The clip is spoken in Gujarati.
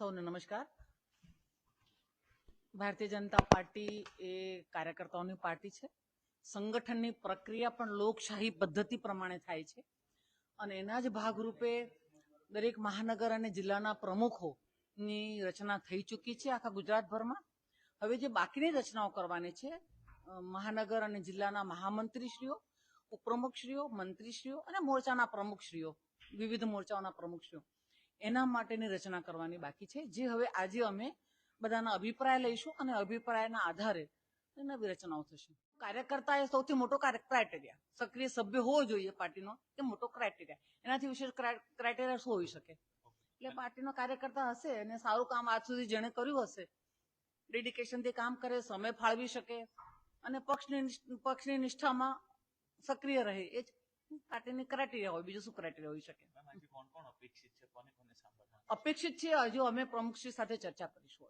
સૌને નમસ્કાર. ભારતીય જનતા પાર્ટી એ કાર્યકર્તાઓની પાર્ટી છે. સંગઠનની પ્રક્રિયા પણ લોકશાહી પદ્ધતિ પ્રમાણે થાય છે. અને એના જ ભાગરૂપે દરેક મહાનગર અને જિલ્લાના પ્રમુખોની રચના થઈ ચૂકી છે આખા ગુજરાતભરમાં. હવે જે બાકીની રચનાઓ કરવાની છે મહાનગર અને જિલ્લાના મહામંત્રીશ્રીઓ, ઉપપ્રમુખશ્રીઓ, મંત્રીશ્રીઓ અને મોરચાના પ્રમુખશ્રીઓ, વિવિધ મોરચાઓના પ્રમુખશ્રીઓ. એના માટેની રચના કરવાની બાકી છે, જે હવે આજે અમે બધાના અભિપ્રાય લઈશું અને અભિપ્રાયના આધારે નવી રચનાઓ થશે. કાર્યકર્તા એ સૌથી મોટો ક્રાઇટેરિયા સક્રિય સભ્ય હોવો જોઈએ પાર્ટીનો, એ મોટો ક્રાઇટેરિયા એનાથી વિશેષ ક્રાઇટેરિયા શું હોઈ શકે? એટલે પાર્ટીનો કાર્યકર્તા હશે અને સારું કામ આજ સુધી જેણે કર્યું હશે, ડેડિકેશનથી કામ કરે, સમય ફાળવી શકે અને પક્ષની પક્ષની નિષ્ઠામાં સક્રિય રહે, એ જ પાર્ટીની ક્રાઇટેરિયા હોય, બીજું શું ક્રાઇટેરિયા હોઈ શકે? કોણ કોણ અપેક્ષિત અપેક્ષિત છે હજુ અમે પ્રમુખશ્રી સાથે ચર્ચા કરીશું.